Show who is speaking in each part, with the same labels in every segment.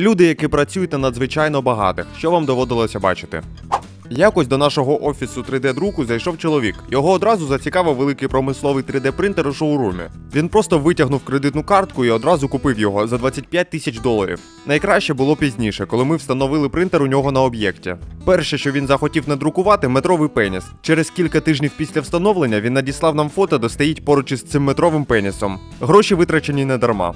Speaker 1: Люди, які працюють на надзвичайно багатих, що вам доводилося бачити. Якось до нашого офісу 3D-друку зайшов чоловік. Його одразу зацікавив великий промисловий 3D-принтер у шоурумі. Він просто витягнув кредитну картку і одразу купив його за 25 тисяч доларів. Найкраще було пізніше, коли ми встановили принтер у нього на об'єкті. Перше, що він захотів надрукувати, метровий пеніс. Через кілька тижнів після встановлення він надіслав нам фото, де стоїть поруч із цим метровим пенісом. Гроші витрачені не дарма.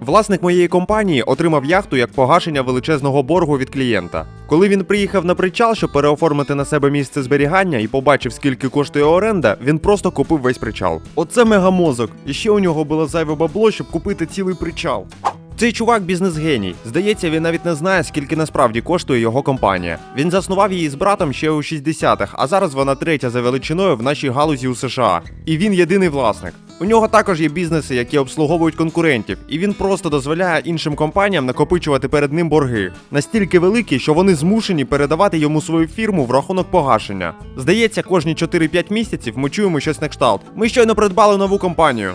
Speaker 1: Власник моєї компанії отримав яхту як погашення величезного боргу від клієнта. Коли він приїхав на причал, щоб переоформити на себе місце зберігання і побачив, скільки коштує оренда, він просто купив весь причал. Оце мегамозок. І ще у нього було зайве бабло, щоб купити цілий причал. Цей чувак бізнес-геній. Здається, він навіть не знає, скільки насправді коштує його компанія. Він заснував її з братом ще у 60-х, а зараз вона третя за величиною в нашій галузі у США. І він єдиний власник. У нього також є бізнеси, які обслуговують конкурентів, і він просто дозволяє іншим компаніям накопичувати перед ним борги. Настільки великі, що вони змушені передавати йому свою фірму в рахунок погашення. Здається, кожні 4-5 місяців ми чуємо щось на кшталт. Ми щойно придбали нову компанію.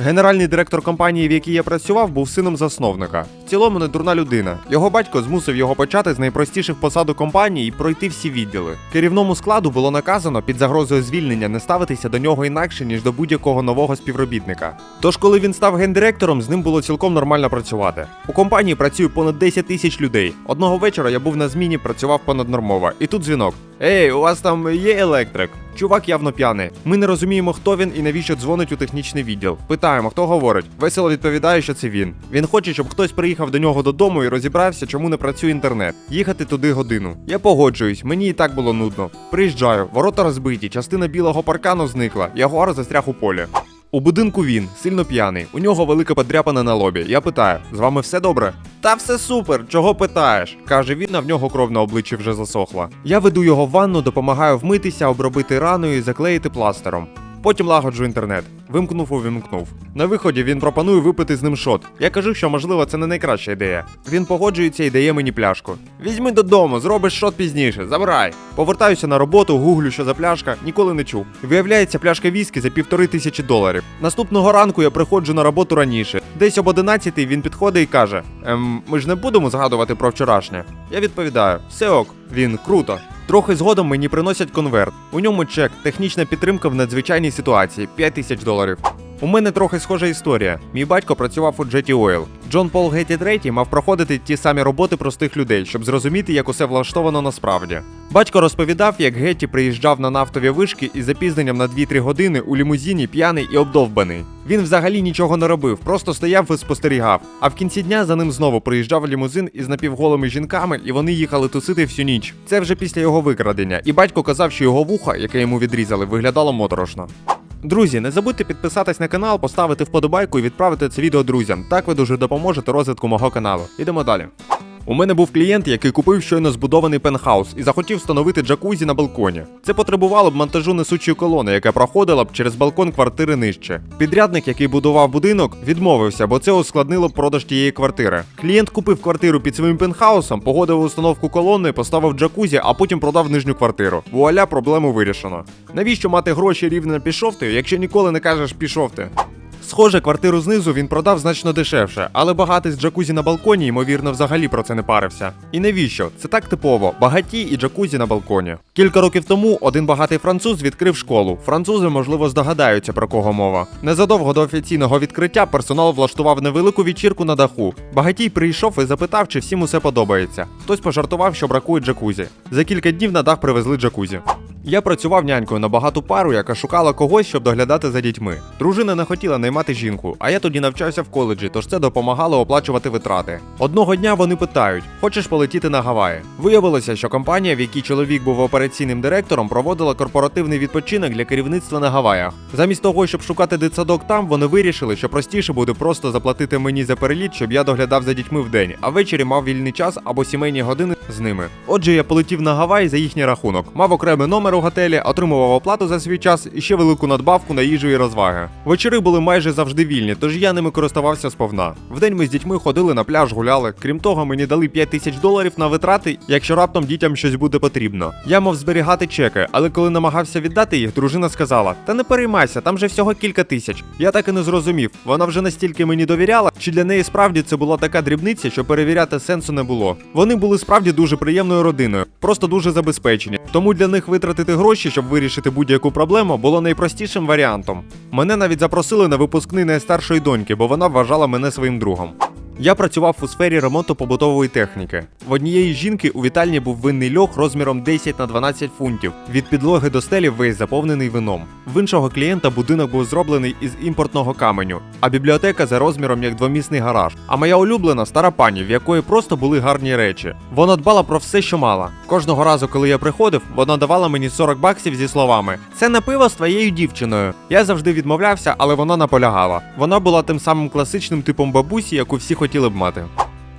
Speaker 1: Генеральний директор компанії, в якій я працював, був сином засновника. В цілому не дурна людина. Його батько змусив його почати з найпростіших посад у компанії і пройти всі відділи. Керівному складу було наказано під загрозою звільнення не ставитися до нього інакше, ніж до будь-якого нового співробітника. Тож, коли він став гендиректором, з ним було цілком нормально працювати. У компанії працює понад 10 тисяч людей. Одного вечора я був на зміні, працював понаднормово. І тут дзвінок. Ей, у вас там є електрик? Чувак явно п'яний. Ми не розуміємо, хто він і навіщо дзвонить у технічний відділ. Питаємо, хто говорить. Весело відповідає, що це він. Він хоче, щоб хтось приїхав до нього додому і розібрався, чому не працює інтернет. Їхати туди годину. Я погоджуюсь, мені і так було нудно. Приїжджаю, ворота розбиті, частина білого паркану зникла, ягуар застряг у полі. У будинку він сильно п'яний. У нього велика подряпана на лобі. Я питаю: з вами все добре? Та все супер, чого питаєш? каже він, а в нього кров на обличчі вже засохла. Я веду його в ванну, допомагаю вмитися, обробити рану і заклеїти пластером. Потім лагоджу інтернет. Вимкнув, увімкнув. На виході він пропонує випити з ним шот. Я кажу, що можливо це не найкраща ідея. Він погоджується і дає мені пляшку. Візьми додому, зробиш шот пізніше, забирай. Повертаюся на роботу, гуглю, що за пляшка, ніколи не чув. Виявляється, пляшка віскі за півтори тисячі доларів. Наступного ранку я приходжу на роботу раніше. Десь об 11 він підходить і каже: Ем, ми ж не будемо згадувати про вчорашнє. Я відповідаю: все ок, він круто. Трохи згодом мені приносять конверт. У ньому чек, технічна підтримка в надзвичайній ситуації 5 тисяч доларів. У мене трохи схожа історія. Мій батько працював у Jetty Oil. Джон Пол Гетті III мав проходити ті самі роботи простих людей, щоб зрозуміти, як усе влаштовано насправді. Батько розповідав, як Гетті приїжджав на нафтові вишки із запізненням на 2-3 години у лімузині п'яний і обдовбаний. Він взагалі нічого не робив, просто стояв і спостерігав. А в кінці дня за ним знову приїжджав лімузин із напівголими жінками, і вони їхали тусити всю ніч. Це вже після його викрадення. І батько казав, що його вуха, яке йому відрізали, виглядало моторошно. Друзі, не забудьте підписатись на канал, поставити вподобайку і відправити це відео друзям. Так ви дуже допоможете розвитку мого каналу. Ідемо далі. У мене був клієнт, який купив щойно збудований пентхаус і захотів встановити джакузі на балконі. Це потребувало б монтажу несучої колони, яка проходила б через балкон квартири нижче. Підрядник, який будував будинок, відмовився, бо це ускладнило б продаж тієї квартири. Клієнт купив квартиру під своїм пентхаусом, погодив установку колони, поставив джакузі, а потім продав нижню квартиру. Вуаля, проблему вирішено. Навіщо мати гроші рівно пішов ти, якщо ніколи не кажеш пішов ти? Схоже, квартиру знизу він продав значно дешевше, але багатий з джакузі на балконі, ймовірно, взагалі про це не парився. І навіщо? Це так типово: багаті і джакузі на балконі. Кілька років тому один багатий француз відкрив школу. Французи, можливо, здогадаються про кого мова. Незадовго до офіційного відкриття персонал влаштував невелику вечірку на даху. Багатій прийшов і запитав, чи всім усе подобається. Хтось пожартував, що бракує джакузі. За кілька днів на дах привезли джакузі. Я працював нянькою на багату пару, яка шукала когось, щоб доглядати за дітьми. Дружина не хотіла наймати жінку, а я тоді навчався в коледжі, тож це допомагало оплачувати витрати. Одного дня вони питають: хочеш полетіти на Гаваї? Виявилося, що компанія, в якій чоловік був операційним директором, проводила корпоративний відпочинок для керівництва на Гаваях. Замість того, щоб шукати дитсадок там, вони вирішили, що простіше буде просто заплатити мені за переліт, щоб я доглядав за дітьми вдень, а ввечері мав вільний час або сімейні години з ними. Отже, я полетів на Гаваї за їхній рахунок, мав окремий номер у готелі, отримував оплату за свій час і ще велику надбавку на їжу і розваги. Вечори були майже завжди вільні, тож я ними користувався сповна. Вдень ми з дітьми ходили на пляж, гуляли. Крім того, мені дали 5 тисяч доларів на витрати, якщо раптом дітям щось буде потрібно. Я мав зберігати чеки, але коли намагався віддати їх, дружина сказала: Та не переймайся, там же всього кілька тисяч. Я так і не зрозумів. Вона вже настільки мені довіряла, чи для неї справді це була така дрібниця, що перевіряти сенсу не було. Вони були справді дуже приємною родиною, просто дуже забезпечені. Тому для них витратити гроші, щоб вирішити будь-яку проблему, було найпростішим варіантом. Мене навіть запросили на випускний найстаршої доньки, бо вона вважала мене своїм другом. Я працював у сфері ремонту побутової техніки. В однієї жінки у вітальні був винний льох розміром 10 на 12 фунтів. Від підлоги до стелі весь заповнений вином. В іншого клієнта будинок був зроблений із імпортного каменю, а бібліотека за розміром як двомісний гараж. А моя улюблена стара пані, в якої просто були гарні речі. Вона дбала про все, що мала. Кожного разу, коли я приходив, вона давала мені 40 баксів зі словами: Це не пиво з твоєю дівчиною. Я завжди відмовлявся, але вона наполягала. Вона була тим самим класичним типом бабусі, яку всі хотіли б мати.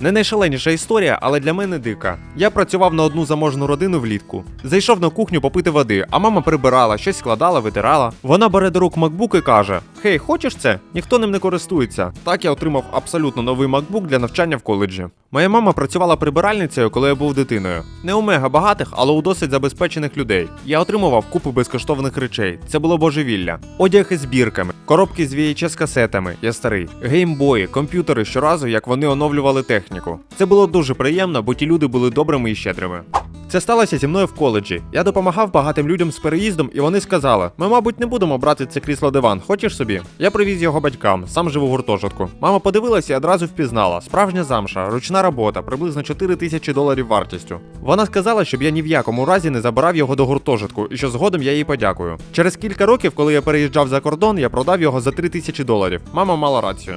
Speaker 1: Не найшаленіша історія, але для мене дика. Я працював на одну заможну родину влітку. Зайшов на кухню попити води, а мама прибирала, щось складала, витирала. Вона бере до рук MacBook і каже: Хей, хочеш це? Ніхто ним не користується. Так я отримав абсолютно новий MacBook для навчання в коледжі. Моя мама працювала прибиральницею, коли я був дитиною. Не у мега багатих, але у досить забезпечених людей. Я отримував купу безкоштовних речей. Це було божевілля. Одяг із збірками, коробки з VHS касетами. Я старий, геймбої, комп'ютери щоразу, як вони оновлювали техніку. Це було дуже приємно, бо ті люди були добрими і щедрими. Це сталося зі мною в коледжі. Я допомагав багатим людям з переїздом, і вони сказали: ми, мабуть, не будемо брати це крісло диван. Хочеш собі? Я привіз його батькам, сам живу в гуртожитку. Мама подивилася і одразу впізнала. Справжня замша, ручна робота, приблизно 4 тисячі доларів вартістю. Вона сказала, щоб я ні в якому разі не забирав його до гуртожитку, і що згодом я їй подякую. Через кілька років, коли я переїжджав за кордон, я продав його за 3 тисячі доларів. Мама мала рацію.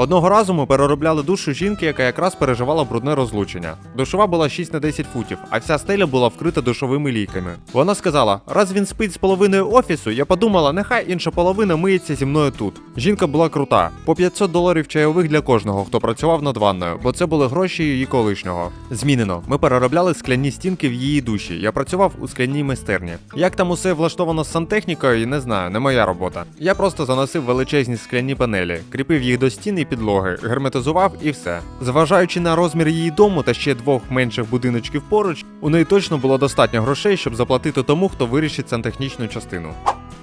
Speaker 1: Одного разу ми переробляли душу жінки, яка якраз переживала брудне розлучення. Душова була 6 на 10 футів, а вся стеля була вкрита душовими лійками. Вона сказала: раз він спить з половиною офісу, я подумала, нехай інша половина миється зі мною тут. Жінка була крута, по 500 доларів чайових для кожного, хто працював над ванною, бо це були гроші її колишнього. Змінено. Ми переробляли скляні стінки в її душі. Я працював у скляній майстерні. Як там усе влаштовано з сантехнікою, не знаю, не моя робота. Я просто заносив величезні скляні панелі, кріпив їх до стін і підлоги, герметизував і все. Зважаючи на розмір її дому та ще двох менших будиночків поруч, у неї точно було достатньо грошей, щоб заплатити тому, хто вирішить сантехнічну частину.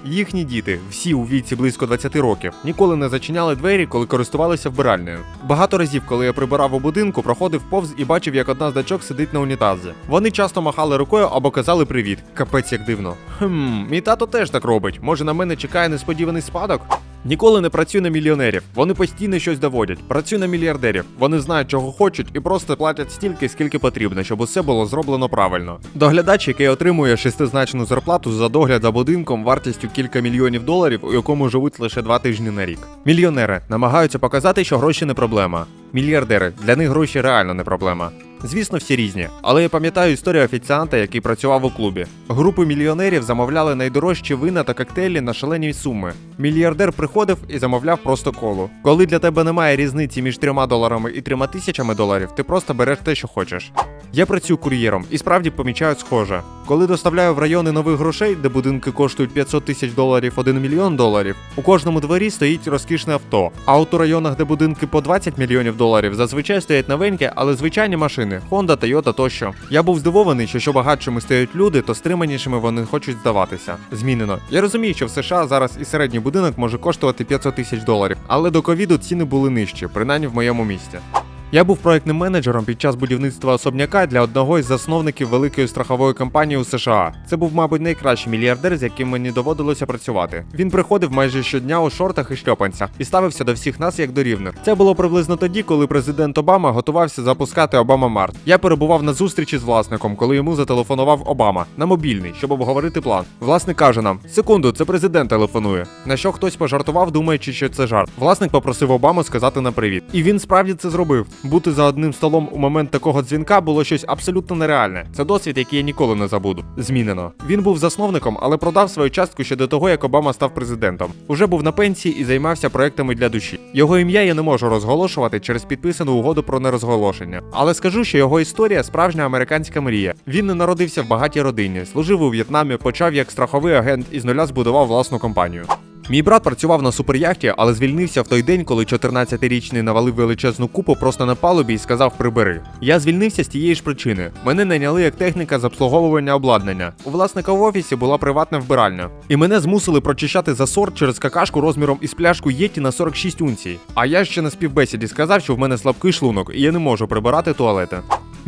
Speaker 1: Їхні діти, всі у віці близько 20 років, ніколи не зачиняли двері, коли користувалися вбиральнею. Багато разів, коли я прибирав у будинку, проходив повз і бачив, як одна з дочок сидить на унітазі. Вони часто махали рукою або казали привіт. Капець як дивно. Хм, мій тато теж так робить. Може на мене чекає несподіваний спадок? Ніколи не працюю на мільйонерів. Вони постійно щось доводять. Працюю на мільярдерів. Вони знають, чого хочуть, і просто платять стільки, скільки потрібно, щоб усе було зроблено правильно. Доглядач, який отримує шестизначну зарплату за догляд за будинком вартістю кілька мільйонів доларів, у якому живуть лише два тижні на рік. Мільйонери намагаються показати, що гроші не проблема. Мільярдери для них гроші реально не проблема. Звісно, всі різні, але я пам'ятаю історію офіціанта, який працював у клубі. Групи мільйонерів замовляли найдорожчі вина та коктейлі на шалені суми. Мільярдер приходив і замовляв просто колу. Коли для тебе немає різниці між трьома доларами і трьома тисячами доларів, ти просто береш те, що хочеш. Я працюю кур'єром і справді помічаю схоже. Коли доставляю в райони нових грошей, де будинки коштують 500 тисяч доларів 1 мільйон доларів, у кожному дворі стоїть розкішне авто. А от у районах, де будинки по 20 мільйонів доларів, зазвичай стоять новенькі, але звичайні машини Honda, Toyota тощо. Я був здивований, що що багатшими стають люди, то стриманішими вони хочуть здаватися. Змінено. Я розумію, що в США зараз і середній будинок може коштувати 500 тисяч доларів, але до ковіду ціни були нижчі, принаймні в моєму місті. Я був проектним менеджером під час будівництва особняка для одного із засновників великої страхової компанії у США. Це був, мабуть, найкращий мільярдер, з яким мені доводилося працювати. Він приходив майже щодня у шортах і шльопанцях і ставився до всіх нас як до рівних. Це було приблизно тоді, коли президент Обама готувався запускати Обама Март. Я перебував на зустрічі з власником, коли йому зателефонував Обама на мобільний, щоб обговорити план. Власник каже нам: секунду, це президент телефонує. На що хтось пожартував, думаючи, що це жарт. Власник попросив Обаму сказати нам привіт. І він справді це зробив. Бути за одним столом у момент такого дзвінка було щось абсолютно нереальне. Це досвід, який я ніколи не забуду. Змінено. Він був засновником, але продав свою частку ще до того, як Обама став президентом. Уже був на пенсії і займався проектами для душі. Його ім'я я не можу розголошувати через підписану угоду про нерозголошення. Але скажу, що його історія справжня американська мрія. Він не народився в багатій родині, служив у В'єтнамі, почав як страховий агент і з нуля збудував власну компанію. Мій брат працював на суперяхті, але звільнився в той день, коли 14-річний навалив величезну купу просто на палубі і сказав прибери. Я звільнився з тієї ж причини. Мене найняли як техніка з обслуговування обладнання. У власника в офісі була приватна вбиральня. І мене змусили прочищати засор через какашку розміром із пляшку Єті на 46 унцій. А я ще на співбесіді сказав, що в мене слабкий шлунок, і я не можу прибирати туалети.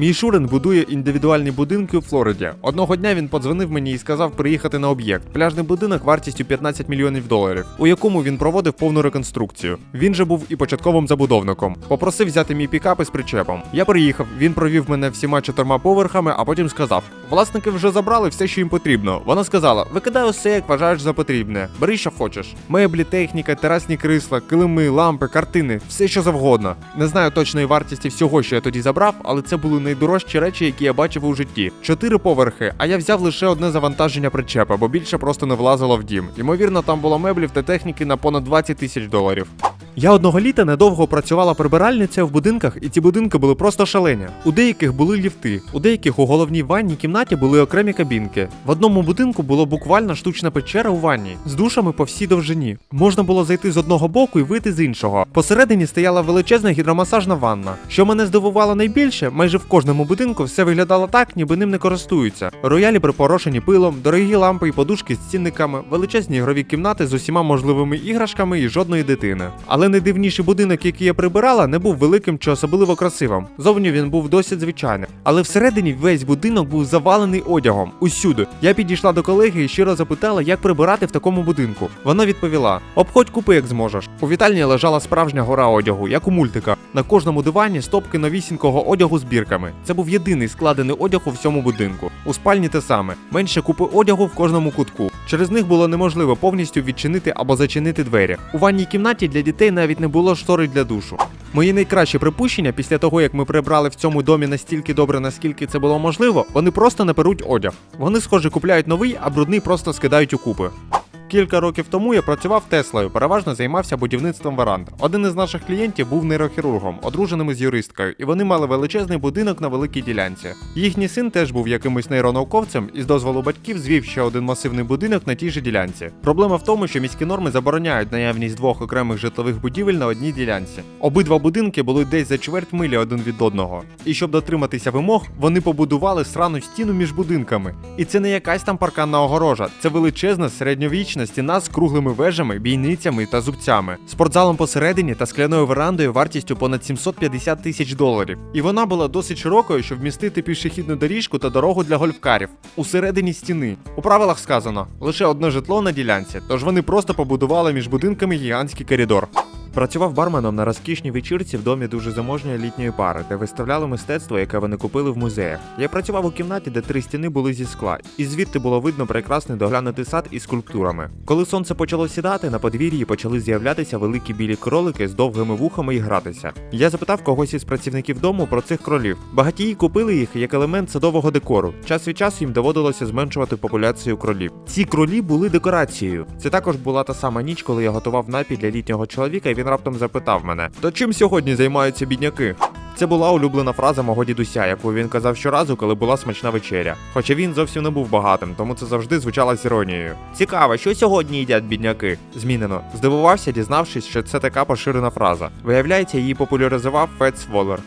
Speaker 1: Мій Шурин будує індивідуальні будинки у Флориді. Одного дня він подзвонив мені і сказав приїхати на об'єкт. Пляжний будинок вартістю 15 мільйонів доларів, у якому він проводив повну реконструкцію. Він же був і початковим забудовником. Попросив взяти мій пікап із причепом. Я приїхав, він провів мене всіма чотирма поверхами, а потім сказав: власники вже забрали все, що їм потрібно. Вона сказала: викидай усе, як вважаєш за потрібне. Бери, що хочеш. Меблі, техніка, терасні крісла, килими, лампи, картини, все що завгодно. Не знаю точної вартості всього, що я тоді забрав, але це були найдорожчі речі, які я бачив у житті. Чотири поверхи, а я взяв лише одне завантаження причепа, бо більше просто не влазило в дім. Ймовірно, там було меблів та техніки на понад 20 тисяч доларів. Я одного літа недовго працювала прибиральницею в будинках, і ці будинки були просто шалені. У деяких були ліфти, у деяких у головній ванній кімнаті були окремі кабінки. В одному будинку було буквально штучна печера у ванні з душами по всій довжині. Можна було зайти з одного боку і вийти з іншого. Посередині стояла величезна гідромасажна ванна. Що мене здивувало найбільше, майже в кожному будинку все виглядало так, ніби ним не користуються. Роялі припорошені пилом, дорогі лампи і подушки з цінниками, величезні ігрові кімнати з усіма можливими іграшками і жодної дитини. Але найдивніший будинок, який я прибирала, не був великим чи особливо красивим. Зовні він був досить звичайним. Але всередині весь будинок був завалений одягом. Усюди. Я підійшла до колеги і щиро запитала, як прибирати в такому будинку. Вона відповіла: обходь купи, як зможеш. У вітальні лежала справжня гора одягу, як у мультика. На кожному дивані стопки новісінького одягу з бірками. Це був єдиний складений одяг у всьому будинку. У спальні те саме. Менше купи одягу в кожному кутку. Через них було неможливо повністю відчинити або зачинити двері. У ванній кімнаті для дітей навіть не було штори для душу. Мої найкращі припущення після того, як ми прибрали в цьому домі настільки добре, наскільки це було можливо, вони просто не перуть одяг. Вони, схоже, купляють новий, а брудний просто скидають у купи. Кілька років тому я працював Теслою, переважно займався будівництвом веранд. Один із наших клієнтів був нейрохірургом, одруженим із юристкою, і вони мали величезний будинок на великій ділянці. Їхній син теж був якимось нейронауковцем і з дозволу батьків звів ще один масивний будинок на тій же ділянці. Проблема в тому, що міські норми забороняють наявність двох окремих житлових будівель на одній ділянці. Обидва будинки були десь за чверть милі один від одного. І щоб дотриматися вимог, вони побудували срану стіну між будинками. І це не якась там парканна огорожа, це величезна середньовічна стіна з круглими вежами, бійницями та зубцями, спортзалом посередині та скляною верандою вартістю понад 750 тисяч доларів. І вона була досить широкою, щоб вмістити пішохідну доріжку та дорогу для гольфкарів усередині стіни. У правилах сказано лише одне житло на ділянці, тож вони просто побудували між будинками гігантський коридор. Працював барменом на розкішній вечірці в домі дуже заможньої літньої пари, де виставляли мистецтво, яке вони купили в музеях. Я працював у кімнаті, де три стіни були зі скла, і звідти було видно прекрасний доглянутий сад із скульптурами. Коли сонце почало сідати, на подвір'ї почали з'являтися великі білі кролики з довгими вухами і гратися. Я запитав когось із працівників дому про цих кролів. Багатії купили їх як елемент садового декору. Час від часу їм доводилося зменшувати популяцію кролів. Ці кролі були декорацією. Це також була та сама ніч, коли я готував напій для літнього чоловіка, він раптом запитав мене: То чим сьогодні займаються бідняки? Це була улюблена фраза мого дідуся, яку він казав щоразу, коли була смачна вечеря. Хоча він зовсім не був багатим, тому це завжди звучало з іронією. Цікаво, що сьогодні їдять бідняки? Змінено. Здивувався, дізнавшись, що це така поширена фраза. Виявляється, її популяризував Фетс Волер.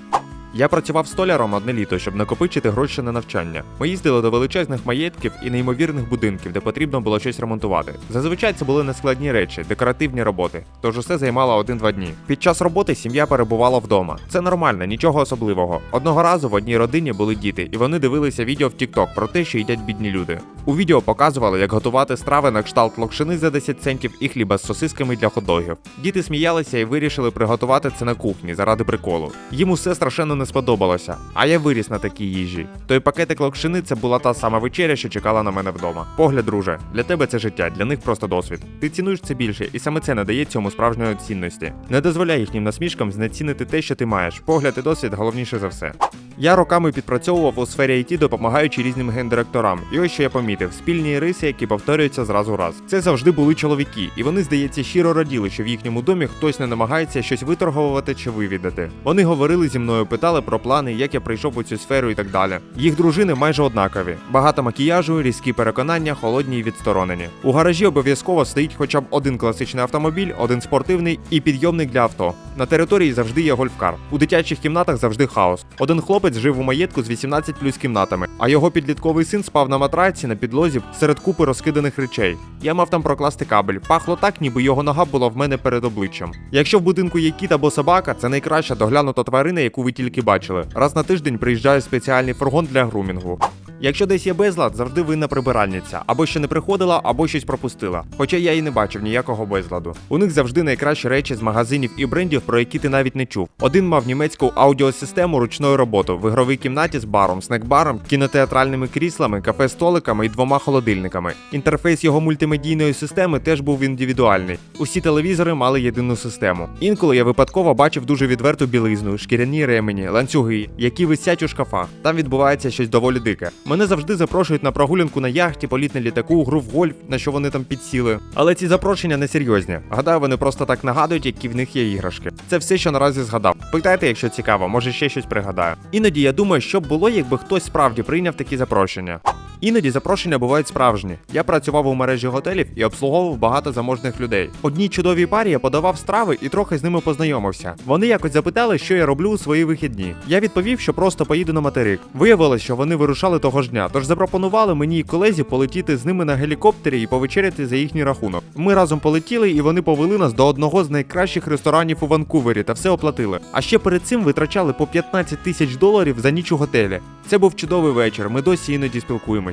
Speaker 1: Я працював столяром одне літо, щоб накопичити гроші на навчання. Ми їздили до величезних маєтків і неймовірних будинків, де потрібно було щось ремонтувати. Зазвичай це були нескладні речі, декоративні роботи, тож усе займало один-два дні. Під час роботи сім'я перебувала вдома. Це нормально, нічого особливого. Одного разу в одній родині були діти, і вони дивилися відео в TikTok про те, що їдять бідні люди. У відео показували, як готувати страви на кшталт локшини за 10 центів і хліба з сосисками для хот-догів. Діти сміялися і вирішили приготувати це на кухні заради приколу. Їм усе страшенно не сподобалося, а я виріс на такій їжі. Той пакетик локшини це була та сама вечеря, що чекала на мене вдома. Погляд, друже, для тебе це життя, для них просто досвід. Ти цінуєш це більше, і саме це надає цьому справжньої цінності. Не дозволяй їхнім насмішкам знецінити те, що ти маєш. Погляд і досвід головніше за все. Я роками підпрацьовував у сфері IT, допомагаючи різним гендиректорам. І ось що я помітив: спільні риси, які повторюються зразу раз. Це завжди були чоловіки, і вони, здається, щиро раділи, що в їхньому домі хтось не намагається щось виторговувати чи вивідати. Вони говорили зі мною, питали про плани, як я прийшов у цю сферу і так далі. Їх дружини майже однакові: багато макіяжу, різкі переконання, холодні і відсторонені. У гаражі обов'язково стоїть хоча б один класичний автомобіль, один спортивний і підйомник для авто. На території завжди є гольфкар. У дитячих кімнатах завжди хаос. Один хлопець жив у маєтку з 18 плюс кімнатами, а його підлітковий син спав на матраці на підлозі серед купи розкиданих речей. Я мав там прокласти кабель. Пахло так, ніби його нога була в мене перед обличчям. Якщо в будинку є кіт або собака, це найкраща доглянута тварина, яку ви тільки бачили. Раз на тиждень приїжджає спеціальний фургон для грумінгу. Якщо десь є безлад, завжди винна прибиральниця, або ще не приходила, або щось пропустила. Хоча я і не бачив ніякого безладу. У них завжди найкращі речі з магазинів і брендів, про які ти навіть не чув. Один мав німецьку аудіосистему ручної роботи в ігровій кімнаті з баром, снекбаром, кінотеатральними кріслами, кафе-столиками і двома холодильниками. Інтерфейс його мультимедійної системи теж був індивідуальний. Усі телевізори мали єдину систему. Інколи я випадково бачив дуже відверту білизну, шкіряні ремені, ланцюги, які висять у шкафах. Там відбувається щось доволі дике. Мене завжди запрошують на прогулянку на яхті, політ на літаку, гру в гольф, на що вони там підсіли. Але ці запрошення не серйозні. Гадаю, вони просто так нагадують, які в них є іграшки. Це все, що наразі згадав. Питайте, якщо цікаво, може ще щось пригадаю. Іноді я думаю, що б було, якби хтось справді прийняв такі запрошення. Іноді запрошення бувають справжні. Я працював у мережі готелів і обслуговував багато заможних людей. Одній чудовій парі я подавав страви і трохи з ними познайомився. Вони якось запитали, що я роблю у свої вихідні. Я відповів, що просто поїду на материк. Виявилось, що вони вирушали того ж дня, тож запропонували мені і колезі полетіти з ними на гелікоптері і повечеряти за їхній рахунок. Ми разом полетіли, і вони повели нас до одного з найкращих ресторанів у Ванкувері та все оплатили. А ще перед цим витрачали по 15 тисяч доларів за ніч у готелі. Це був чудовий вечір. Ми досі іноді спілкуємося.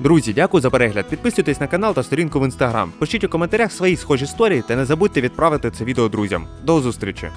Speaker 1: Друзі, дякую за перегляд. Підписуйтесь на канал та сторінку в інстаграм. Пишіть у коментарях свої схожі історії та не забудьте відправити це відео друзям. До зустрічі!